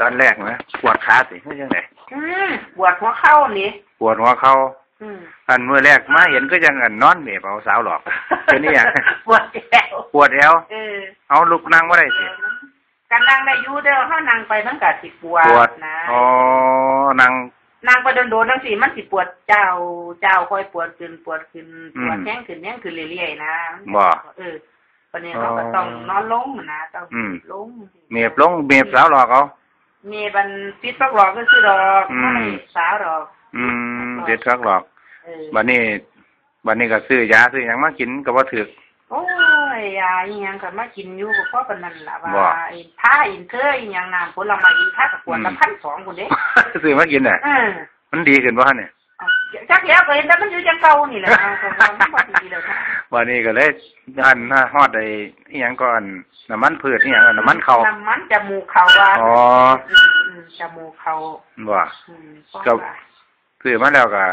ตอนแรกนะปวดขาสิไม่ใช่ไหนอืมปวดหัวเข่านี่ปวดหัวเข่าอืมอันเมื่อแรกมาเห็นก็ยังอันนอนเมียเอาสาวหลอกเป็นนี่อย่างปวดแอวปวดแอวเออเอาลุกนั่งว่าได้สิกันนั่งได้อยู่เด้อเฮานั่งไปมันก็สิปวดปวดนะอ๋อนั่งนั่งไปโดนๆจังซี่มันสิปวดเจ้าเจ้าค่อยปวดขึ้นปวดขึ้นอืปมวดแห้งขึ้นแห้งขึ้นเรื่อยๆนะบ่เออปานนี้เราก็ต้องนอนลงนะต้องอืมลงเมียบลงเมียบสาวหลอกเอา มีบันฟิตปลอกหลอกก็คือดอกอืมบ่ได้สาวดอก อืมเด็ดสักหลอกเออบัดนี้บัดนี้ก็ซื้อยาซื้อหยังมากินก็บ่ถึกโอ้ยยาอีหยังก็มากินอยู่ก็พอปานนั้นล่ะบ่ว่าไอ้ผ้าอินเทอร์อีหยังน้ำผลไม้อินท่าก็ปวดละอืมพันสองพุ่นเด้ซื้อมากินน่ะเออมันดีขึ้นบ่ฮะเนี่ยเอาจักแล้วก็เห็นแต่มันอยู่จังเก่านี่แหละเอาก็ ว่ามันบ่ดีแล้วค่ะวันนี้ก็เลยอันฮอดไอ้อีหยังก่อนน้ำมันพืชอีหยังอะน้ำมันเขาน้ำมันจมูกเขาว่าอ๋อมอืมจมูกเขาบ่อืมก็ว่าซื้อมาแล้วก็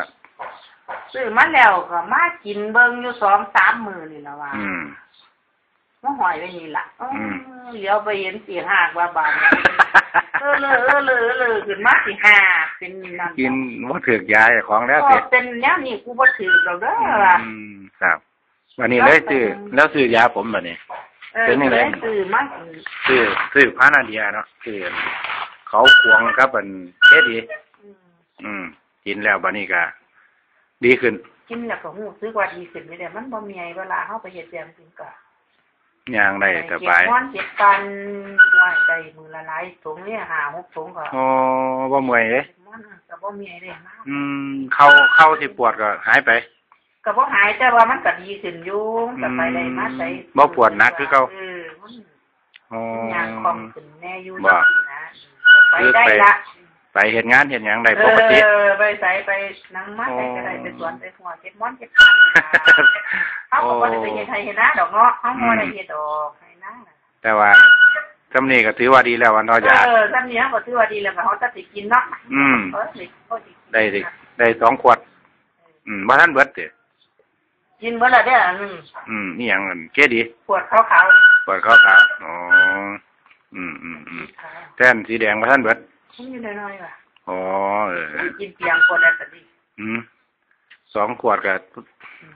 ซื้อมาแล้วก็มากินเบิ่งอยู่สองสามมื้อนี่ล่ะว่าอืมมาหอยไว้นี่ล่ะเอออมเดี๋ยวไปเห็นสีหากว่าบานเออเลยเออเลยเออเลยขึ้นมาสีหากเป็นนั่นกินบ่ถึกยาเจ้าของแล้วก็สิเป็นแนวนี้กูบ่ถือดอกเด้อล่ะอืมครับ วันนี้เลยซื้อแล้วซื้อยาผมบัดนี้เออเป็นจังได๋เลยซื้อมาซื้อซื้อพานาเดียเนาะซื้อเขาควงกับอันเคดีอืมอืม กินแล้วบัดนี้ก็ดีขึ้น กินแล้วก็ฮู้สึกว่าดีขึ้นไม่ได้มันบ่มีไอ้เวลาเฮาไปเฮ็ดแจมกินก็ย่างได้สบายเก็บนอนเก็บกันไว้ได้มื้อละหลายถุงเนี่ย5 6ถุงก็โอ้บ่เมื่อยเด้เก็บมันก็บ่มีไอ้ได้มากอืม เข้าเข้าที่ปวดก็หายไป ก็บ่หายแต่ว่ามันก็ดีขึ้นอยู่มันก็ไปได้มาใส่บ่ปวดหนักคือเก่าเออมันอ๋อยางคล่องขึ้นแน่อยู่บ่นะไปได้ละไปเฮ็ดงานเฮ็ดหยังได้ปกติเออไปใส่ไปนั่งมาใส่ก็ได้ไปสวนไปหัวเก็บม้อนเก็บพันเขาก็บ่ได้ไปเฮ็ดไทยเฮ็ดนาดอกเนาะเขาบ่ได้เฮ็ดดอกไทยนาน่ะแต่ว่าจำนี้ก็ถือว่าดีแล้ววันทอยาเออซั่นเนี้ยก็ถือว่าดีแล้วก็เขาจะสิกินเนาะอืมเออนี่เขาสิกินได้ดิได้สองขวด อืมบ่ทันเบิดติ กินเบิดละเด้ออันนึงอืมนี่หยังอันเกดีปวดขาวปวดข้อขาอ๋ออืมอืมอืมๆค่ะแท่นสีแดงบ่ทันเบิดมันอยู่น้อยๆว่ะอ๋อเออกินเพียงคนละก็ดีอืมสองขวดก็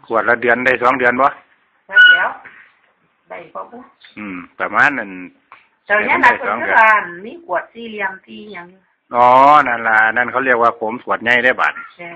ขวดละเดือนได้สองเดือนบ่แล้วแล้วได้บ่ปุ๊อืม ประมาณนั้นเจ้าเนี้ยนะเพิ่นคือว่ามีขวดสี่เหลี่ยมที่หยังอ๋อนั่นล่ะนั่นเขาเรียกว่าผมขวดใหญ่ได้บาดแช่